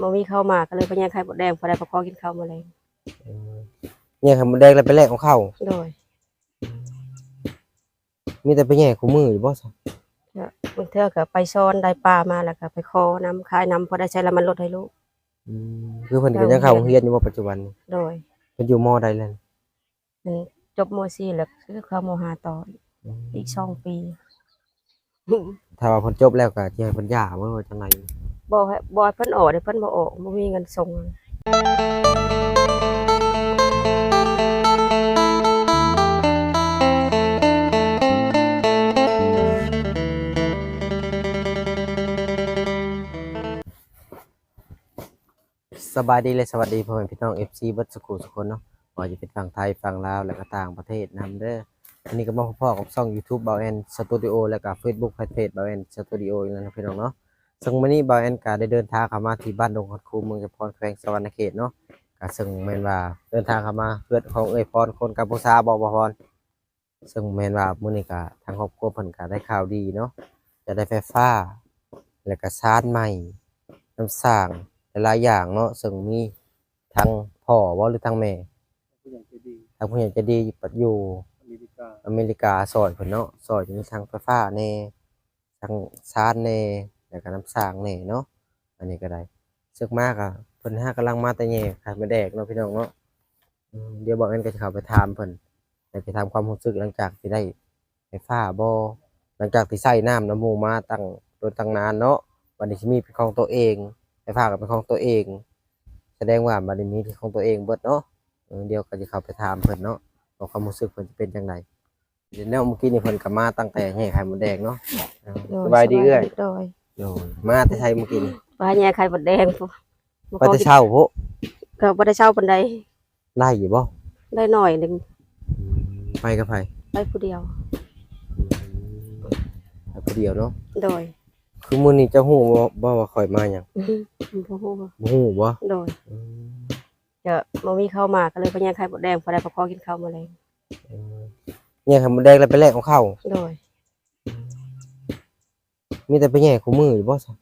บ่มีข้าวมาก็เลยไปย่างไข่มดแดงพอได้พอขอกินข้าวมาเลยเนี่ยครับมันแดงแล้วไปแลกของเขาโดยมีแต่ไปแย่คู่มืออยู่บ่ซะก็บางเทื่อก็ไปซ้อนได้ปลามาแล้วก็ไปขอน้ำขายน้ำพอได้ใช้แล้วมันลดให้ลูกอืมคือเพิ่นก็ยังเข้าโรงเรียนอยู่บ่ปัจจุบันนี้โดยเพิ่นอยู่มอใดแล้วมันจบม .4 แล้วคือเข้ามห้าต่ออีกสองปี ถ้าว่าเพิ่นจบแล้วก็สิให้เพิ่นหย่าบ่ว่าจังได บ่ให้บ่ให้เพิ่นออกเดี๋ยวเพิ่นบ่ออกบ่มีเงินส่งสบายดีและสวัสดีพ่อแม่พี่น้อง FC บิดสุขุทุกคนเนาะว่าจะเป็นฝั่งไทยฝั่งลาวและก็ต่างประเทศนำเด้ออันนี้ก็มาพบกับช่อง YouTube เบาแอนสตูดิโอและก็ Facebook Fanpage เบาแอนสตูดิโออีกแล้วนะพี่น้องเนาะ ซึ่งมื้อนี้เบาแอนก็ได้เดินทางเข้ามาที่บ้านดงคัดคูเมืองจำพรแขวงสะวรรณเขตเนาะก็ซึ่งแม่นว่าเดินทางเข้ามาเพื่อนของเอ้ยพรคนกัมพูชาบ่บ่พรซึ่งแม่นว่ามื้อนี้ก็ทางครอบครัวเพิ่นก็ได้ข่าวดีเนาะจะได้ไฟฟ้า แล้วก็ชาร์จใหม่น้ำสร้างหลายอย่างเนาะซึ่งมีทั้งพ่อบ่หรือทั้งแม่ผู้ใหญ่ใจดีทางผู้ใหญ่ใจะดีปัดอยู่อเมริกาอเมริกาซอยเพิ่นเนาะซอยจะมีทั้งไฟฟ้าแน่ทั้งชาร์จแน่ แล้วก็น้ำสร้างแน่เนาะอันนี้ก็ได้ซึ่งมากอะเพิ่นหากำลังมาแต่แย่ขายมาแดกเนาะพี่น้องเนาะอืมเดี๋ยวบอกกันก็จะเข้าไปถามเพิ่นแต่ไปถามความรู้สึกหลังจากที่ได้ไฟฟ้าบ่หลังจากที่ใช้น้ำน้ำมูมาตั้งโดนตั้งนานเนาะวันนี้สิมีเป็นของตัวเองไฟฟ้าก็เป็นของตัวเอง แสดงว่าบัดนี้มีที่ของตัวเองเบิดเนาะเออเดี๋ยวก็จะเข้าไปถามเพิ่นเนาะว่าความรู้สึกเพิ่นจะเป็นจังไดเดี๋ยวแนวเมื่อกี้นี่เพิ่นก็มาตั้งแต่แห่ไข่มดแดงเนาะเออโดสบายดีเอ้ย โดยโอ้ยมาแต่ไทยเมื่อกี้นี่ปลาแย่ไข่มดแดงบ่ไปแต่เช้าพุก็บ่ได้เช่าปานใดไล่อยู่บ่ได้หน่อยหนึงอืมไปกับไผไปผู้เดียวอืมไปผู้เดียวเนาะโดยคือมื้อนี้เจะฮู้บ่บ่ว่าข่อยมาหยังบ่ฮู้บ่ฮู้บ่โดยอืมก็บ่มีข้าวมาก็เลยไปย่างไข่มดแดงพอได้พอขอกินข้าวมาเลยเออเนี่ยไข่มดแดงแล้วไปแลกของเขาโดย มีแต่ไปแย่คู่มืออยู่บ่ซะ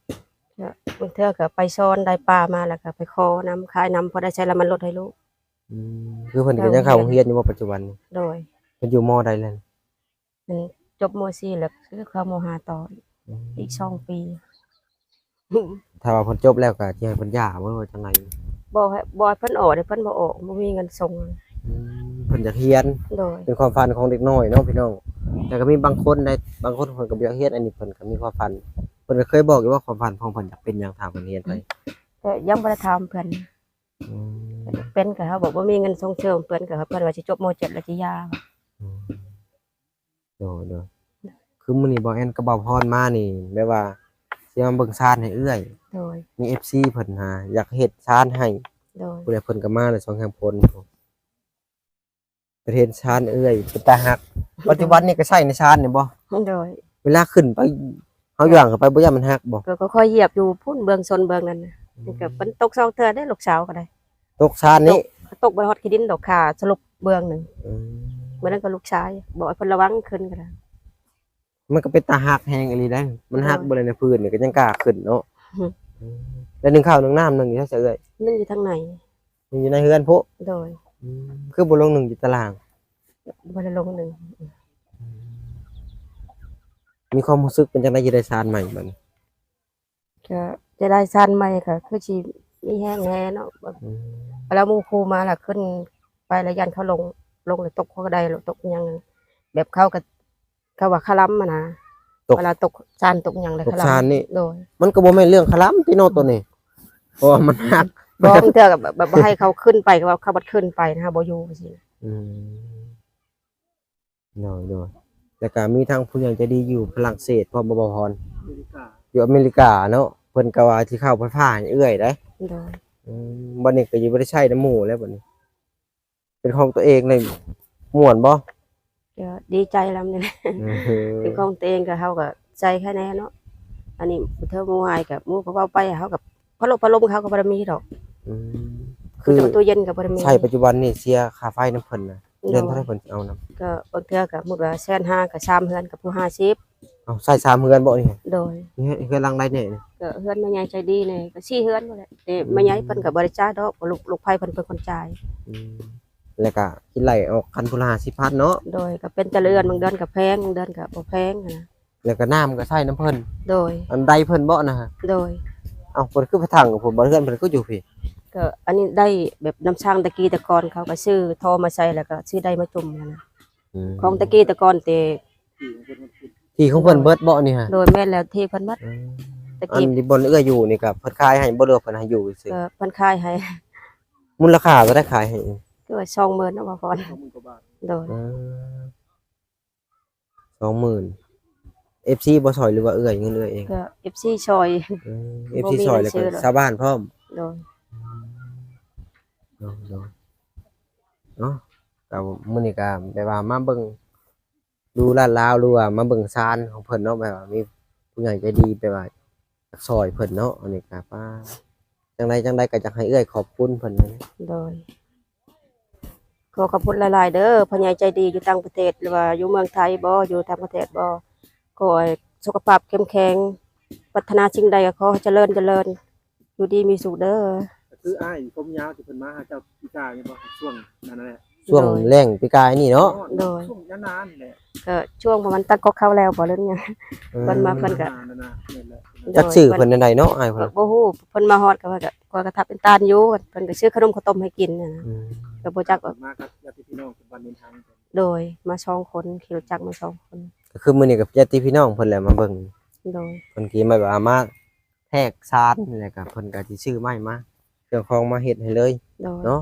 ก็บางเทื่อก็ไปซ้อนได้ปลามาแล้วก็ไปขอน้ำขายน้ำพอได้ใช้แล้วมันลดให้ลูกอืมคือเพิ่นก็ยังเข้าโรงเรียนอยู่บ่ปัจจุบันนี้โดยเพิ่นอยู่มอใดแล้วมันจบม .4 แล้วคือเข้ามห้าต่ออีกสองปีถ้าว่าเพิ่นจบแล้วก็สิให้เพิ่นหย่าบ่ว่าจังไดบ่ให้บ่ให้เพิ่นออกเดี๋ยวเพิ่นบ่ออกบ่มีเงินส่งอืมเพิ่นอยากเรียนโดยเป็นความฝันของเด็กน้อยเนาะพี่น้อง แต่ก็มีบางคนได้บางคนเพิ่นก็บ่อยากเรียนอันนี้เพิ่นก็มีความฝันเพิ่นก็เคยบอกอยู่ว่าความฝันของเพิ่นอยากเป็นหยังทางเพิ่นเรียนไปแต่ยังบ่ได้ถามเพิ่นอืมเป็นก็เขาบอกว่ามีเงินส่งเสริมเพิ่นก็เพิ่นว่าสิจบม .7 แล้วสิหย่าอืมโดยโดยคือมื้อนี้บ่แอนก็บ่พรมานี่แม่ว่าสิมาเบิ่งชาติให้เอื้อยโดยมี FC เพิ่นหาอยากเฮ็ดชาติให้โดยผู้ใดเพิ่นก็มาเลยสองแห่งพล ประเทศชาติเอื้อยเป็นตาฮักปัจจุบันนี่ก็ใช้ในชาตินี่บ่โดยเวลาขึ้นไปเฮาย่างเข้าไปบ่ย่ามันฮักบ่ก็ก็ค่อยเหยียบอยู่พุ่นเบื้องซนเบื้องนั้นน่ะมันก็เพิ่นตกสองเทื่อได้ลูกสาวก็ได้ ตกชาตินี้ตกบ่ฮอดขี้ดินดอกขาสลบเบื้องหนึงอืมเมื่อนั้นก็ลูกชายบอกให้เพิ่นระวังขึ้นก็ได้มันก็เป็นตาหักแฮงอีหลีได้ มันหักโอ้ยบ่เลยในพื้นนี่ก็ยังกล้าขึ้นเนาะอืมแล้วหนึ่งข้าวหนึ่งน้ำหนึ่งอยู่เท่าเอ้ยนั่นอยู่ทางไหนมันอยู่ในเฮือนพุโดย คือบ่ลงหนึ่งอยู่ตารางบ่ได้ลงหนึงมีความรู้สึกเป็นจังได๋จะได้ชาญใหม่บัดนี้ก็จะได้สั้นใหม่ก็คือสิมีแห้งแน่เนาะอืมแล้วหมู่ครูมาล่ะขึ้นไปแล้วยันเขาลงลงเลยตกเขาก็ได้หรือตกหยังแบบเขาก็เขาว่าคลัมมานะเวลาตกจานตกหยังเลยตกชานนี่โดยมันก็บ่แม่นเรื่องคลำที่โนตัวนี้เพราะว่ามันหัก บ่บางเทื่อก็แบบแบบบ่ให้เขาขึ้นไปก็ว่าเขาบัดขึ้นไปนะคะบ่อยู่สิอืมน้อยด้วยแล้วก็มีทางผู้ใหญ่ใจดีอยู่ฝรั่งเศสพร้อมบ่บ่พรอเมริกาอยู่อเมริกาเนาะเพิ่นก็ว่าสิเข้าไฟฟ้าให้เอื้อยได้โดยอืมบัดนี้ก็อยู่บ่ได้ใช้น้ำหมู่แล้วบัดนี้ เป็นของตัวเองเลยม่วนบ่ก็ดีใจลำนี่แหละอือเป็นของตัวเองก็เฮาก็ใจแค่แน่เนาะอันนี้เธอหมู่หายกับหมู่เขาเอาไปเฮากับพัดลมพัดลมเขาก็บ่ได้มีดอกอืม คืคืออตู้เย็นก็บ่ได้มีใช้ปัจจุบันนี่เสียค่าไฟน้ำเพิ่นน่ะเดือนเท่าไหร่เพิ่นสิเอานํก็บางเทื่อก็หมดว่าแสนห้ากับ3เฮือนกับผู้50เอาใส่สามเฮือนบ่นี่โดยนี่เฮือนหลังใดเนี่ยนี่ก็เฮือนแม่ยายใจดีนี่ก็ซี่เฮือนนั่นแหละแต่แม่ยายเพิ่นก็บ่ได้จ่ายดอกลูกลูกไผเพิ่นเป็นคนจ่ายอืมแล้วก็คิดไล่ออกคันพุละ50,000เนาะโดยก็เป็นแต่เรือนบางเดือนก็แพงบางเดือนก็บ่แพงหั้นนะแล้วก็น้ำก็ใส่น้ำเพิ่นโดยอันใดเพิ่นบ่นะฮะโดยเอ้าเพิ่นคือไปทางกับผมบ่เฮือนเพิ่นก็อยู่พี่ ก็อันนี้ได้แบบน้ำช่างตะกี้ตะกอนเขาก็ซื้อโทรมาใส่แล้วก็ซื้อได้มาจุ่มนั่นนะอืมของตะกี้ตะกอนแต่ที่ของเพิ่นมันพูดที่ของเพิ่นเบิดบ่นี่ฮะโดยแม่นแล้วที่เพิ่นมัดอืมตะอันกี้ที่บนเอื้ออยู่นี่ก็เพิ่นขายให้บ่เลือกเพิ่นให้อยู่ซื่อก็เพิ่นขายให้ มูลค่าก็ได้ขายให้ก็ว่า20,000เนาะว่าพรสองหมื่นกว่าบาทโดยสองหมื่น FC บ่ซอยหรือว่าเอื้อยเงินเอื้อยเองก็ FC ชอยอืมบ่ FC มีซอยแล้วเงินซื้ก็อหรอก ชาวบ้านพร้อมโดย เนาะเนาะเนาะก็มื้อนี้ก็แบบว่ามาเบิ่งดูลาดลาวหรือว่ามาเบิ่งซานของเพิ่นเนาะแบบว่ามีผู้ใหญ่ใจดีแบบว่าซอยเพิ่นเนาะอันนี้ก็ป้าจังไดจังไดก็อยากให้เอื้อยขอบคุณเพิ่นนะโดยขอขอบคุณหลายๆเด้อพ่อใหญ่ใจดีอยู่ต่างประเทศหรือว่าอยู่เมืองไทยบ่อยู่ต่างประเทศบ่ขอให้สุขภาพเข้มแข็งพัฒนาสิ่งใดก็ขอเจริญเจริญอยู่ดีมีสุขเด้อ คืออ้ายผมยาวที่เพิ่นมาหาเจ้าพิการเนี่ยบ่ช่วงนั้นนั่นแหละช่วงโดยแรงปีกายนี่เนาะโดย ช่วงนานๆนี่แหละก็ช่วงประมาณตัดก็เข้าแล้วบ่เรื่องเนี้ยเพิ่นมาเพิ่น ก็นั่นน่ะนั่นแหละจักชื่อเพิ่นใดๆเนาะอ้ายเพิ่นก็บ่ฮู้เพิ่นมาฮอดก็ว่าก็ก็กระทับเป็นตาลอยู่เพิ่นก็ซื้อขนมข้าวต้มให้กินน่ะนะอืมก็บ่จักว่ามากับญาติพี่น้องเป็นวันเดินทางกันโดยมาสองคนขี่รถจักรมาสองคน ก็คือมื้อนี้กับญาติพี่น้องเพิ่นแหละมาเบิ่งโดยเพิ่นก็มาแบบว่ามาแทรกซานนี่แหละก็เพิ่นก็สิซื้อไม้มา เครื่องของมาเฮ็ดให้เลยโดยเนาะ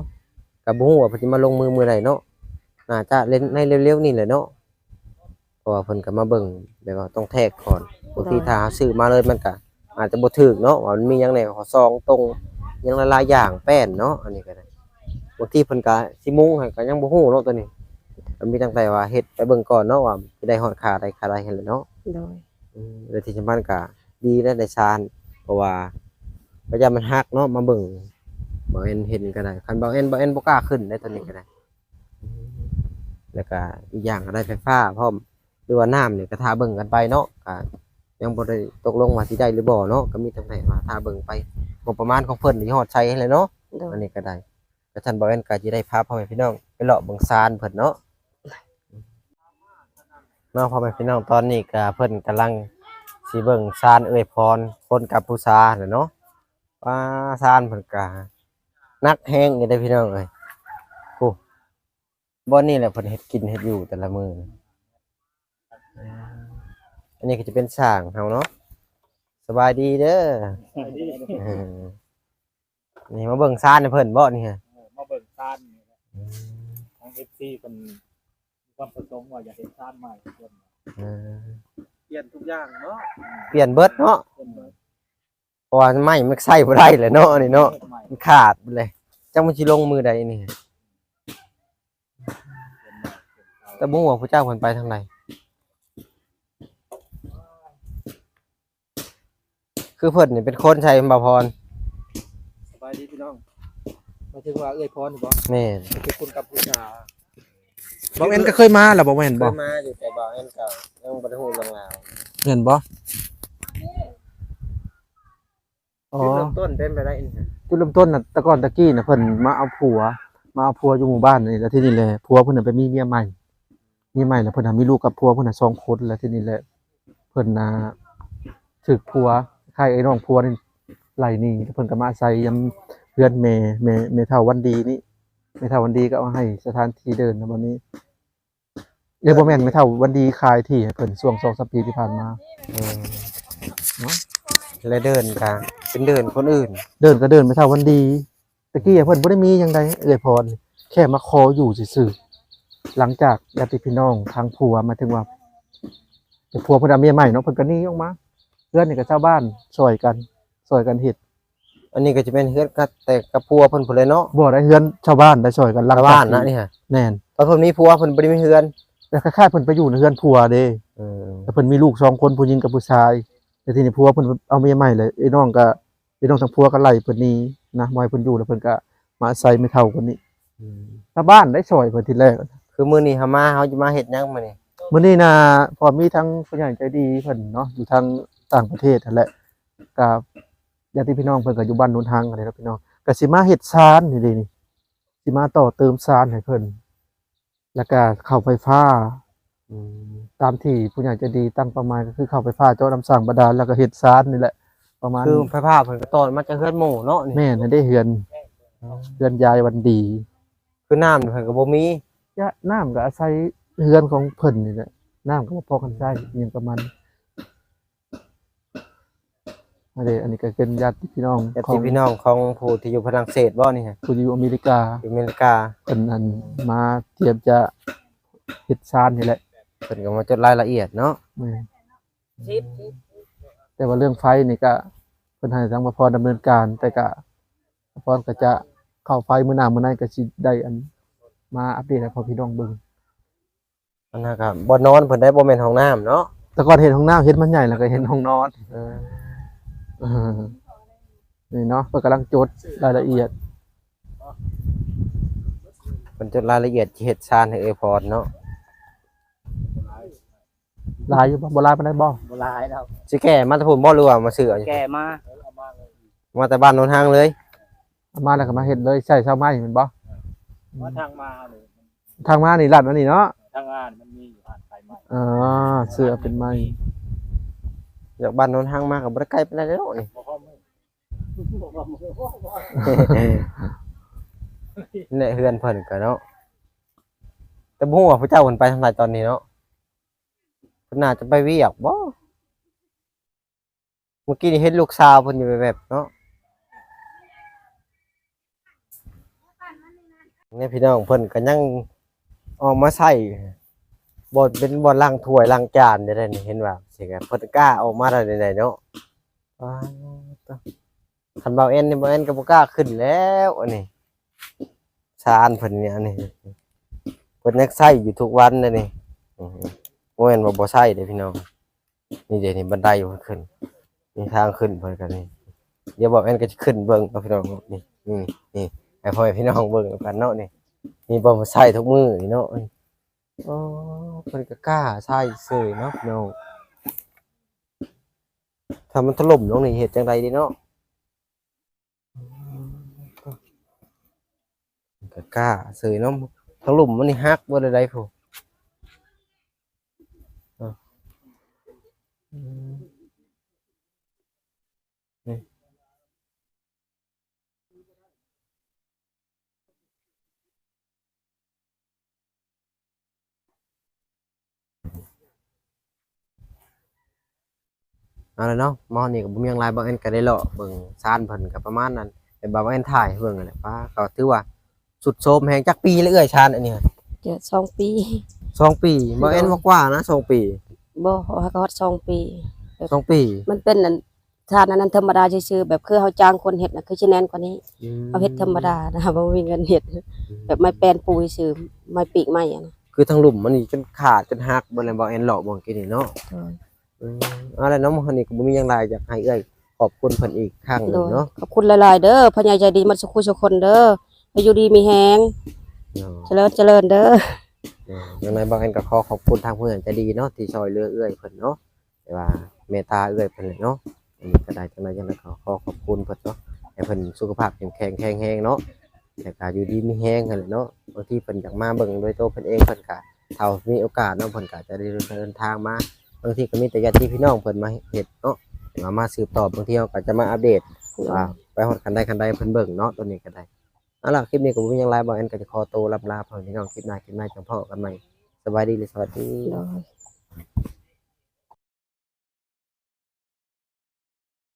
ก็บ่ฮู้ว่าเพิ่นสิมาลงมือมื้อใดเนาะน่าจะเล่นในเร็วๆนี่แหละเนาะเพราะว่าเพิ่นก็มาเบิ่งแบบว่าต้องแทรกก่อนบางทีถ้าหาซื้อมาเลยมันก็อาจจะบ่ถูกเนาะว่ามันมีหยังแหน่ขอซองตรงหยังหลายๆอย่างแป้นเนาะอันนี้ก็ได้บางทีเพิ่นก็สิมุงให้ก็ยังบ่ฮู้เนาะตัวนี้มันมีตั้งแต่ว่าเฮ็ดไปเบิ่งก่อนเนาะว่าสิได้ฮอดค่าใดค่าใดเห็นแหละเนาะโดยอืมแล้วที่สำคัญก็ดีและได้ชานเพราะว่าพยายามมันฮักเนาะมาเบิ่ง บ่เอ็นเห็นก็ได้คันบ่เอ็นบ่เอ็นบ่กล้าขึ้นได้ตัวนี้ก็ได้อืมแล้วก็อีกอย่างก็ได้ไฟฟ้าพร้อมหรือว่าน้ำนี่ก็ทาเบิ่งกันไปเนาะก็ยังบ่ได้ตกลงว่าสิได้หรือบ่เนาะก็มีตั้งแต่ว่าทาเบิ่งไปงบประมาณของเพิ่นนี่ฮอดใช้ให้เลยเนาะโดยอันนี้ก็ได้แล้วท่านบ่เอ็นก็สิได้พาพ่อแม่พี่น้องไปเลาะเบิ่งซานเพิ่นเนาะเนาะพ่อแม่พี่น้องตอนนี้ก็เพิ่นกำลังสิเบิ่งซานเอ่ยพรคนกัมพูชาน่ะเนาะว่าซานเพิ่นก็ นักแฮงอยู่ได้อพี่น้องเอ้ยโอ้บ่นี่แหละเพิ่นเฮ็ดกินเฮ็ดอยู่แต่ละมื้อน่ะอันนี้ก็จะเป็นสร้างเฮาเนาะสบายดีเด้อเออนี่มาเบิ่งซานให้เพิ่นบ่นี่ฮะมาเบิ่งซ่านนี่แหละทาง FC เพิ่นมีความประสงค์ว่าอยากเห็นซ่านใหม่เพิ่นเออเปลี่ยนทุกอย่างเนาะเปลี่ยนเบิดเนาะเพิ่นเบิดเพ ราะว่าไม้มันใช้บ่ได้แหละเนาะอันนี้เนาะใหม่มันขาดไปเลยจังมันสิลงมือใดนี่แต่บ่ฮู้ว่าพระเจ้าเพิ่นไปทางใดคือเพิ่นนี่เป็นคนใช้บ่พรสบายดีพี่น้องหมายถึงว่าเอ้ยพรบ่แม่นเป็นคนกัมพูชาบอกเอ็นก็เคยมาแล้วบอกแม่นเคบ่ยมาอยู่แต่บ่แม่นเก่ายังบ่ได้ฮู้เรื่องราวเห็นบ่ อ๋อ๋ออเริ่มต้นเป็นไปได้นี่ฮะจุดเริ่มต้นน่ะแต่ก่อนตะกี้น่ะเพิ่นมาเอาผัว มาเอาผัวอยู่หมู่บ้านนี่แล้วที่นี่แหละผัวเพิ่นน่ะไปมีเมียใหม่เมียใหม่แล้วเพิ่นน่ะมีลูกกับผัวเพิ่นน่ะสองคนแล้วที่นี่แหละเพิ่นน่ะถึกผัวใครไอ้น้องผัวนี่ไล่หนี่เพิ่นก็มาอาศัยยามเพื่อนแม่แม่แม่เฒ่าวันดีนี่แม่เฒ่าวันดีก็เอาให้สถานที่เดินนะบัดนี้เอ้ยบ่แม่นแม่เฒ่าวันดีขายที่ให้เพิ่นช่วง2-3ปีที่ผ่านมาอืมเนาะ แล้วเดินก็ เป็นเดินคนอื่น เดินก็เดินไปเท่าวันดีตะกี้อะเพิ่นบ่ได้มีหยังใดเอ่ยพรแค่มาขออยู่ซื่อๆหลังจากญาติพี่น้องทางผัวมาถึงว่าแต่ผัวเพิ่นเอาเมียใหม่เนาะเพิ่นก็หนีออกมาเพื่อนนี่ก็ชาวบ้านช่วยกันช่วยกันเฮ็ดอันนี้ก็จะเป็นเฮือนกับแต่กับพัวเพิ่นพุ่นเลยเนาะบ่ได้เฮือนชาวบ้านได้ช่วยกันหลังชาวจกบ้านนะที่นี่ฮะแน่นตอนเพิ่นมีผัวเพิ่นบ่ได้มีเฮือนแต่คล้ายๆเพิ่นไปอยู่ในเฮือนผัวเด้เออแต่เพิ่นมีลูกสองคนผู้หญิงกับผู้ชายแต่ทีนี้ผัวเพิ่นเอาเมียใหม่เลยไอ้น้องก็ ไอ้น้องทางผัวก็ไล่เพิ่นหนี้นะบ่ให้เพิ่นอยู่แล้วเพิ่นก็มาอาศัยไม่เท่าคนนี้อืมชาวบ้านได้ช่วยเพิ่นทีแรกคือมื้อนี้เฮามาเฮาจะมาเฮ็ดหยังมื้อนี้มื้อนี้นะพอมีทั้งผู้ใหญ่ใจดีเพิ่นเนาะอยู่ทางต่างประเทศนั่นแหละกับญาติพี่น้องเพิ่นก็อยู่บ้านโนนทางกันเลยเนาะพี่น้องก็สิมาเฮ็ดซานนี่เด้นี่สิมาต่อเติมซานให้เพิ่นแล้วก็เข้าไฟฟ้าอืมตามที่ผู้ใหญ่ใจดีตั้งประมาณก็คือเข้าไฟฟ้าเจ้าน้ำสั่งบาดาลแล้วก็เฮ็ดซานนี่แหละ ประมาณคือไฟฟ้าเพิ่นก็ตอนมาจะเฮือนหมู่เนาะนี่แม่นให้ได้เฮือนเฮือนยายวันดีคือน้ำนี่เพิ่นก็บ่มียะน้ำก็อาศัยเฮือนของเพิ่นนี่แหละน้ำก็บ่พอกันใช้อหยังประมาณอันนี้อันนี้ก็เป็นญาติพี่น้องญาขอติงพี่น้องของผู้ที่อยู่ฝรั่งเศสบ่นี่ฮะผู้อยู่อเมริกาอยู่อเมริกาเพิ่นอันมาเตรียมจะเฮ็ดซานนี่แหละเพิ่นก็มาจดรายละเอียดเนาะแม่ แต่ว่าเรื่องไฟนี่ก็เพิ่นให้ทางบพรดำเนินการ แต่ก็บพรก็จะเข้าไฟมื้อหน้ามื้อนั้นก็สิได้อันมาอัปเดตให้พ่อพี่น้องเบิ่งอันนั้นก็บ่นอนเพิ่นได้บ่แม่นห้องน้ำเนาะแต่ก่อนเห็นห้องน้ำเห็นมันใหญ่แล้วก็เห็นห้องนอนเออเออนี่เนาะเพิ่นกำลังจดรายละเอียดเพิ่นจดรายละเอียดเฮ็ดซานให้เอยพรเนาะ ลายอยู่บ่บ่ลายปานใดบ่โบราณแล้ว สิแก่มาแต่ผมบ่รู้ว่ามาซื้อเอาแก่มามาแต่บ้านโนนทางเลย เอามาแล้วก็มาเฮ็ดเลยใช้เช้าไม้แม่นบ่ว่าทางมาเลยทางมานี่ลัดอันนี้เนาะทางงานมันมีอยู่ผ่านไปใหม่อ๋อเสื้อเป็นไม้จากบ้านโนนทางมาก็บ่ได้ไกลปานใดแล้วนี่ บ่ข้อมือบ่ข้อมือนี่แหละเฮือนเพิ่นก็เนาะแต่บ่ฮู้ว่าพระเจ้าเพิ่นไปทางใดตอนนี้เนาะเพิ่ นน่าจะไปเวียกบ่เมื่อกี้นี่เห็นลูกสาวเพิ่นอยู่แบบเนาะนี่พี่น้องเพิ่นก็ยังออกมาใส่บ่เป็นบ่ล้างถ้วยล้างจานได้นี่เห็นว่าสิก็เพิ่นกล้าออกมาได้ไหนเนาะว้าวคันเบาเอ็นนี่เบาเอ็นก็บ่กล้าขึ้นแล้วอันนี้ชานเพิ่นเนี่ยอันนี่เพิ่นยังใช้อยู่ทุกวันเลยนี่ อือฮึบ่แม่นว่บ่ใช้เด้พี่น้อง นี่เด้นี่บันไดอยู่ขึ้นนี่ทางขึ้นเพิ่นก็นี่เดี๋ยวบอกแม่นก็จะขึ้นเบิ่งเอาพี่น้องนี่นี่นี่ให้พ่อแม่พี่น้องเบิ่งกันเนาะนี่นี่บ่บ่ใช้ทุกมื้อนี่เนาะนี่อ๋อเพิ่นก็กล้าใช้เสยเนาะพี่น้องถ้ามันถล่มลงนี่เฮ็ดจังไดดีเนาะก็กล้าเสยเนาะทั้งหลุมมันนี่ฮักบ่ได้ได้ผู้อะอืม นี่เอาละเนาะหมอนี่ก็บ่มีหยังหลายบ่เอ็นก็ได้เลาะเบิ่งซ่านเพิ่นก็ประมาณนั้นแต่บ่าเอ็นถ่ายให้เบิ่งนั่นแหละป้าก็ถือว่าสุดโทรมแหงจักปีเลยเอ้ยชาญอันเนี้ยจะสองปี สองปีบ่เอ็นว่ากว่านะสองปี บ่ฮอดก็ฮอดสองปีสองปีมันเป็นอันทานอันนั้นธรรมดาซื่อๆแบบคือเฮาจ้างคนเฮ็ดน่ะคือสิแน่นกว่านี้เอาเฮ็ดธรรมดานะบ่มีเงินเฮ็ดแบบไม้แปลนปูซื่อไม้ปีกไม้อะนะคือทั้งหลุมมันนี่จนขาดจนหักบ่เลยบ่เอ็นหลอกบ่กินนี่เนาะโดยอืมเอะไรเนาะมันนี่ก็บ่มีหยังหลายอยากให้เอ้ยขอบคุณเพิ่นอีกครั้งหนึโดงยเนาะขอบคุณหลายๆเด้อพ่อใหญ่ใจดีมันสุขุสุขคนเด้อให้อยู่ดีมีแฮงเนาะเจริญเจริญเด้อเออ ยังไงบ่เอ็นก็ขอขอบคุณทางเพื่อนใจดีเนาะที่ช่วยเหลือเอ้ยเพิ่นเนาะแต่ว่าเมตตาเอ้ยเพิ่นเลยเนาะอันนี้ก็ได้จังไดจังไดก็ขอขอบคุณเพิ่นเนาะให้เพิ่นสุขภาพแข็งแรงแข็งแรงเนาะแต่ก็อยู่ดีมีแฮงกันแหละเนาะบางทีเพิ่นอยากมาเบิ่งโดยตัวเพิ่นเองเพิ่นก็เท่ามีโอกาสเนาะเพิ่นก็จะได้เดินทางมาบางทีก็มีแต่ญาติพี่น้องเพิ่นมาเฮ็ดเนาะมามาสืบต่อบางทีเราก็จะมาอัปเดตว่าไปฮอดคันใดคันใดเพิ่นเบิ่งเนาะตัวนี้ก็ได้ เอาล่ะคลิปนี้ก็มีอยังไรบอกแอนก็จะคอโตัวลำลาพ่อพี่น้องคลิปหน้าคลิปหน้าจังพ่อกันใหม่สบายดีเลยสวัสดี